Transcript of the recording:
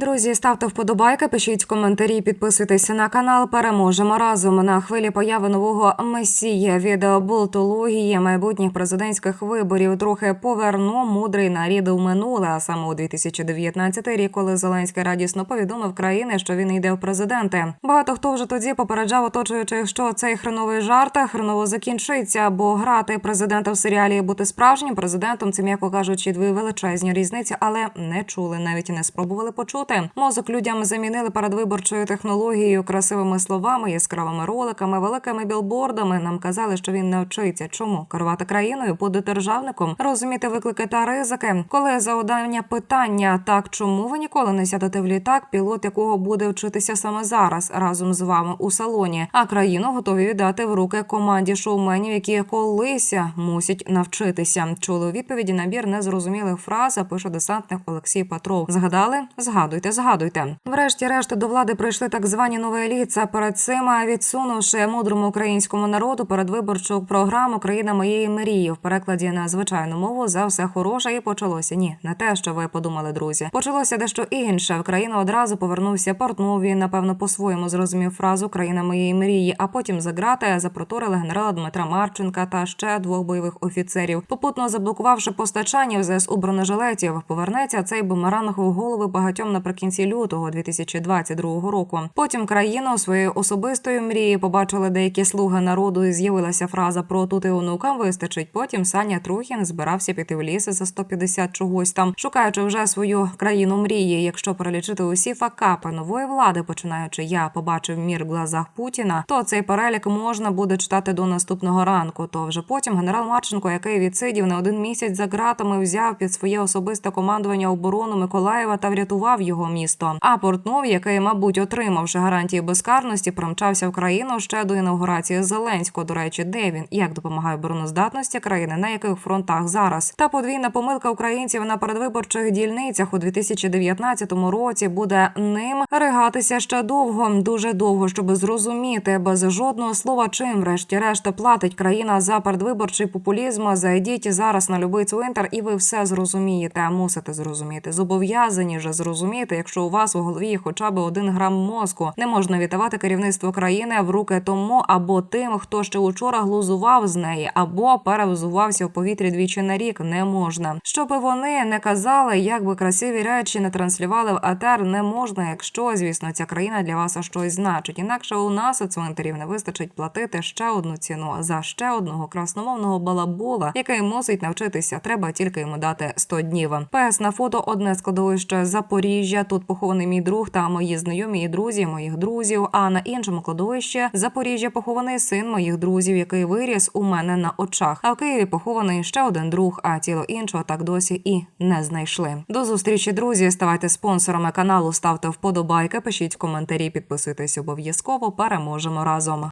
Друзі, ставте вподобайки, пишіть коментарі, підписуйтеся на канал. Переможемо разом на хвилі появи нового месія від болтології майбутніх президентських виборів. Трохи поверну мудрий нарід у минуле, а саме у 2019 рік, коли Зеленський радісно повідомив країни, що він йде в президенти. Багато хто вже тоді попереджав оточуючих, що цей хреновий жарт хреново закінчиться, бо грати президента в серіалі і бути справжнім президентом це м'яко кажучи, дві величезні різниці, але не чули, навіть не спробували почути. Мозок людям замінили передвиборчою технологією, красивими словами, яскравими роликами, великими білбордами. Нам казали, що він навчиться чому керувати країною, бути державником, розуміти виклики та ризики. Коли завдання питання так, чому ви ніколи не сядете в літак, пілот якого буде вчитися саме зараз разом з вами у салоні, а країну готові віддати в руки команді шоуменів, які колись мусять навчитися. Чули у відповіді набір незрозумілих фраз. Пише десантник Олексій Петров. Згадали? Згадуйте, згадуйте. Врешті-решт до влади прийшли так звані нові еліт. Перед цим відсунувши мудрому українському народу передвиборчу програму Країна моєї мрії в перекладі на звичайну мову за все хороше і почалося. Ні, не те, що ви подумали, друзі. Почалося дещо інше. В країну одразу повернувся Портнов. Він, напевно, по-своєму зрозумів фразу Країна моєї мрії. А потім за грати запроторили генерала Дмитра Марченка та ще двох бойових офіцерів, попутно заблокувавши постачання в ЗСУ бронежилетів. Повернеться цей бумеранг у голови багатьом наприкінці лютого 2022 року. Потім країну своєю особистою мрії побачили деякі слуги народу. і З'явилася фраза про тут і онукам вистачить. Потім Саня Трухін збирався піти в ліс за 150 чогось там, шукаючи вже свою країну мрії. Якщо перелічити усі факапи нової влади, починаючи я побачив мір в глазах Путіна, то цей перелік можна буде читати до наступного ранку. То вже потім генерал Марченко, який відсидів не один місяць за ґратами, взяв під своє особисте командування оборону Миколаєва та врятував його місто. А Портнов, який, мабуть, отримавши гарантії безкарності, промчався в країну ще до інаугурації Зеленського. До речі, де він як допомагає обороноздатності країни, на яких фронтах зараз. Та подвійна помилка українців на передвиборчих дільницях у 2019 році буде ним ригатися ще довго, дуже довго, щоб зрозуміти без жодного слова, чим врешті-решт платить країна за передвиборчий популізм. Зайдіть зараз на любий цвинтар, і ви все зрозумієте. Мусите зрозуміти. Зобов'язані вже зрозуміти, якщо у вас у голові хоча б один грам мозку, не можна віддавати керівництво країни в руки тому або тим, хто ще учора глузував з неї, або перевзувався в повітрі двічі на рік. Не можна. Щоб вони не казали, як би красиві речі не транслювали в атер, не можна, якщо звісно ця країна для вас щось значить. Інакше у нас у цвинтарів не вистачить платити ще одну ціну за ще одного красномовного балабола, який мусить навчитися. Треба тільки йому дати 100 днів. ПС на фото одне складовище Запоріжжя. Тут похований мій друг та мої знайомі і друзі моїх друзів. А на іншому кладовищі Запоріжжя похований син моїх друзів, який виріс у мене на очах. А в Києві похований ще один друг, а тіло іншого так досі і не знайшли. До зустрічі, друзі. Ставайте спонсорами каналу, ставте вподобайки, пишіть коментарі, підписуйтесь обов'язково. Переможемо разом.